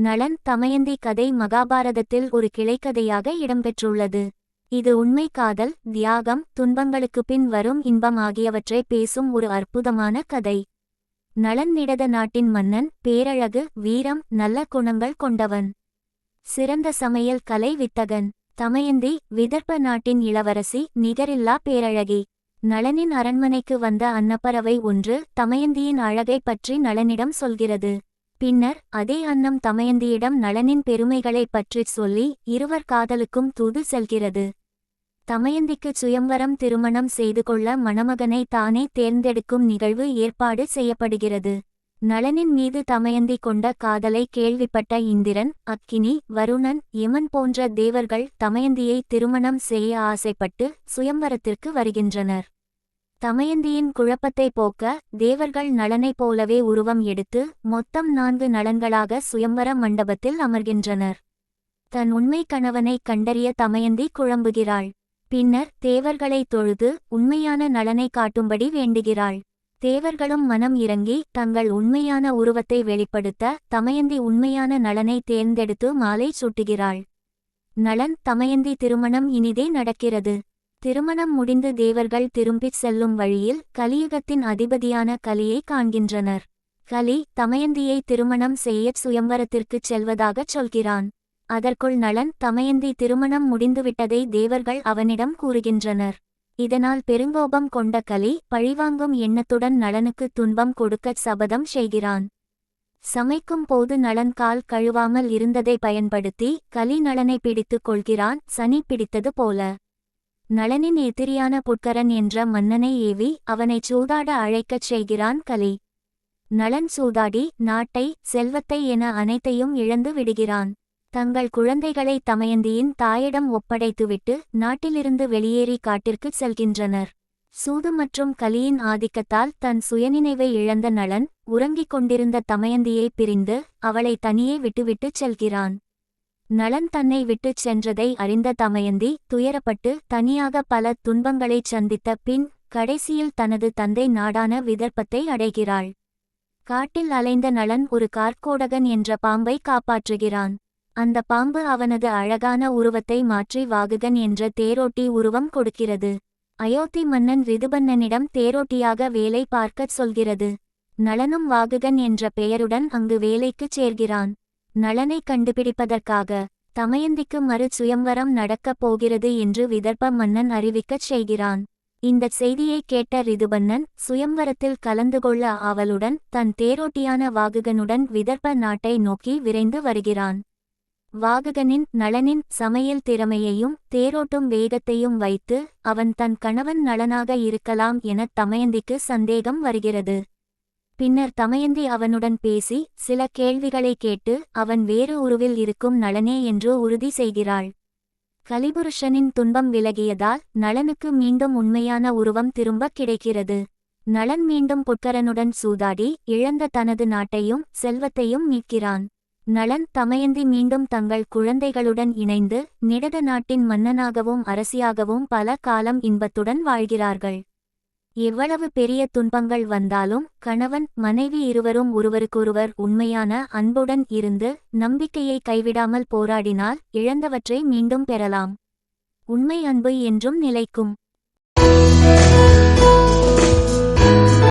நளன் தமயந்தி கதை மகாபாரதத்தில் ஒரு கிளைக்கதையாக இடம்பெற்றுள்ளது. இது உண்மை காதல் தியாகம் துன்பங்களுக்கு பின் வரும் இன்பம் ஆகியவற்றை பேசும் ஒரு அற்புதமான கதை. நளன் நிடத நாட்டின் மன்னன் பேரழகு வீரம் நல்ல குணங்கள் கொண்டவன். சிறந்த சமையல் கலை வித்தகன். தமயந்தி விதர்ப்ப நாட்டின் இளவரசி நிகரில்லா பேரழகி. நளனின் அரண்மனைக்கு வந்த அன்னப்பறவை ஒன்று தமயந்தியின் அழகைப் பற்றி நளனிடம் சொல்கிறது. பின்னர் அதே அன்னம் தமயந்தியிடம் நளனின் பெருமைகளைப் பற்றிச் சொல்லி இருவர் காதலுக்கும் தூது செல்கிறது. தமயந்திக்கு சுயம்வரம் திருமணம் செய்து கொள்ள மணமகனை தானே தேர்ந்தெடுக்கும் நிகழ்வு ஏற்பாடு செய்யப்படுகிறது. நளனின் மீது தமயந்தி கொண்ட காதலை கேள்விப்பட்ட இந்திரன் அக்கினி வருணன் யமன் போன்ற தேவர்கள் தமயந்தியை திருமணம் செய்ய ஆசைப்பட்டு சுயம்வரத்திற்கு வருகின்றனர். தமயந்தியின் குழப்பத்தை போக்க தேவர்கள் நலனைப் போலவே உருவம் எடுத்து மொத்தம் நான்கு நலன்களாக சுயம்பர மண்டபத்தில் அமர்கின்றனர். தன் உண்மை கணவனை கண்டறிய தமயந்தி குழம்புகிறாள். பின்னர் தேவர்களை தொழுது உண்மையான நலனை காட்டும்படி வேண்டுகிறாள். தேவர்களும் மனம் இறங்கி தங்கள் உண்மையான உருவத்தை வெளிப்படுத்த தமயந்தி உண்மையான நலனை தேர்ந்தெடுத்து மாலை சூட்டுகிறாள். நலன் தமயந்தி திருமணம் இனிதே நடக்கிறது. திருமணம் முடிந்து தேவர்கள் திரும்பிச் செல்லும் வழியில் கலியுகத்தின் அதிபதியான கலியை காண்கின்றனர். கலி தமயந்தியை திருமணம் செய்யச் சுயம்பரத்திற்குச் செல்வதாகச் சொல்கிறான். அதற்குள் நலன் தமயந்தி திருமணம் முடிந்துவிட்டதை தேவர்கள் அவனிடம் கூறுகின்றனர். இதனால் பெருங்கோபம் கொண்ட கலி பழிவாங்கும் எண்ணத்துடன் நலனுக்கு துன்பம் கொடுக்கச் சபதம் செய்கிறான். சமைக்கும் போது நலன் கால் கழுவாமல் இருந்ததை பயன்படுத்தி கலி நலனை பிடித்துக் கொள்கிறான் சனி பிடித்தது போல. நளனின் எதிரியான புட்கரன் என்ற மன்னனை ஏவி அவனைச் சூதாட அழைக்கச் செய்கிறான் கலி. நளன் சூதாடி நாட்டை செல்வத்தை என அனைத்தையும் இழந்து விடுகிறான். தங்கள் குழந்தைகளை தமயந்தியின் தாயிடம் ஒப்படைத்துவிட்டு நாட்டிலிருந்து வெளியேறி காட்டிற்குச் செல்கின்றனர். சூது மற்றும் கலியின் ஆதிக்கத்தால் தன் சுயநினைவை இழந்த நளன் உறங்கிக் கொண்டிருந்த தமயந்தியை பிரிந்து அவளை தனியே விட்டுவிட்டுச் செல்கிறான். நலன் தன்னை விட்டுச் சென்றதை அறிந்த தமயந்தி துயரப்பட்டு தனியாக பல துன்பங்களைச் சந்தித்த பின் கடைசியில் தனது தந்தை நாடான விதர்ப்பத்தை அடைகிறாள். காட்டில் அலைந்த நலன் ஒரு கார்கோடகன் என்ற பாம்பை காப்பாற்றுகிறான். அந்த பாம்பு அவனது அழகான உருவத்தை மாற்றி வாகுகன் என்ற தேரோட்டி உருவம் கொடுக்கிறது. அயோத்தி மன்னன் ரிதுபன்னனிடம் தேரோட்டியாக வேலை பார்க்கச் சொல்கிறது. நலனும் வாகுகன் என்ற பெயருடன் அங்கு வேலைக்குச் சேர்கிறான். நலனை கண்டுபிடிப்பதற்காக தமயந்திக்கு மறு சுயம்வரம் நடக்கப் போகிறது என்று விதர்ப்ப மன்னன் அறிவிக்கச் செய்கிறான். இந்தச் செய்தியை கேட்ட ரிதுபன்னன் சுயம்வரத்தில் கலந்து கொள்ள ஆவலுடன் தன் தேரோட்டியான வாகுகனுடன் விதர்ப்ப நாட்டை நோக்கி விரைந்து வருகிறான். வாகுகனின் நளனின் சமையல் திறமையையும் தேரோட்டும் வேகத்தையும் வைத்து அவன் தன் கணவன் நலனாக இருக்கலாம் என தமயந்திக்கு சந்தேகம் வருகிறது. பின்னர் தமயந்தி அவனுடன் பேசி சில கேள்விகளை கேட்டு அவன் வேறு உருவில் இருக்கும் நளனே என்று உறுதி செய்கிறாள். கலிபுருஷனின் துன்பம் விலகியதால் நளனுக்கு மீண்டும் உண்மையான உருவம் திரும்பக் கிடைக்கிறது. நளன் மீண்டும் புட்கரனுடன் சூதாடி இழந்த தனது நாட்டையும் செல்வத்தையும் மீட்கிறான். நளன் தமயந்தி மீண்டும் தங்கள் குழந்தைகளுடன் இணைந்து நிடத நாட்டின் மன்னனாகவும் அரசியாகவும் பல காலம் இன்பத்துடன் வாழ்கிறார்கள். எவ்வளவு பெரிய துன்பங்கள் வந்தாலும் கணவன் மனைவி இருவரும் ஒருவருக்கொருவர் உண்மையான அன்புடன் இருந்து நம்பிக்கையை கைவிடாமல் போராடினால் இழந்தவற்றை மீண்டும் பெறலாம். உண்மை அன்பு என்றும் நிலைக்கும்.